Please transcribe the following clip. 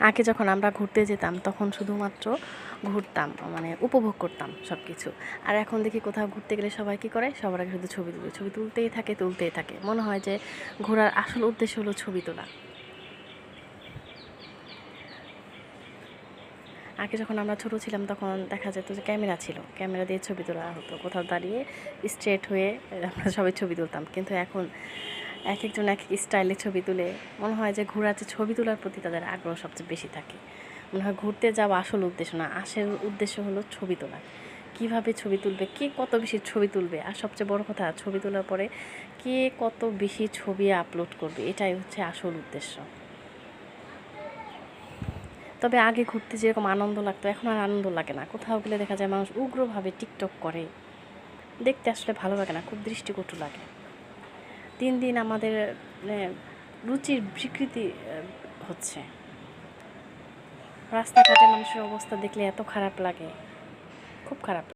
আগে যখন আমরা ঘুরতে যেতাম, তখন শুধুমাত্র ঘুরতাম মানে উপভোগ করতাম সব কিছু আর এখন দেখি কোথাও ঘুরতে গেলে সবাই কী করে? সবার আগে শুধু ছবি তুলে, ছবি তুলতেই থাকে তুলতেই থাকে। মনে হয় যে ঘোরার আসল উদ্দেশ্য হলো ছবি তোলা। আগে যখন আমরা ছোটো ছিলাম, তখন দেখা যেত যে ক্যামেরা ছিল। ক্যামেরা দিয়ে ছবি তোলা হতো। কোথাও দাঁড়িয়ে স্ট্রেট হয়ে আমরা সবাই ছবি তুলতাম। কিন্তু এখন এক একজন এক এক স্টাইলে ছবি তুলে, মনে হয় যে ঘোরার যে ছবি তোলার প্রতি তাদের আগ্রহ সবচেয়ে বেশি থাকে। মনে হয় ঘুরতে যাওয়া আসল উদ্দেশ্য না, আসল উদ্দেশ্য হলো ছবি তোলা। কীভাবে ছবি তুলবে, কে কত বেশি ছবি তুলবে, আর সবচেয়ে বড় কথা, ছবি তোলার পরে কে কত বেশি ছবি আপলোড করবে, এটাই হচ্ছে আসল উদ্দেশ্য। তবে আগে ঘুরতে যেরকম আনন্দ লাগতো, এখন আর আনন্দ লাগে না। কোথাও গেলে দেখা যায় মানুষ উগ্রভাবে টিকটক করে। দেখতে আসলে ভালো লাগে না, খুব দৃষ্টিকটু লাগে। দিন দিন আমাদের মানে রুচির বিকৃতি হচ্ছে। রাস্তাঘাটে মানুষের অবস্থা দেখলে এত খারাপ লাগে। খুব খারাপ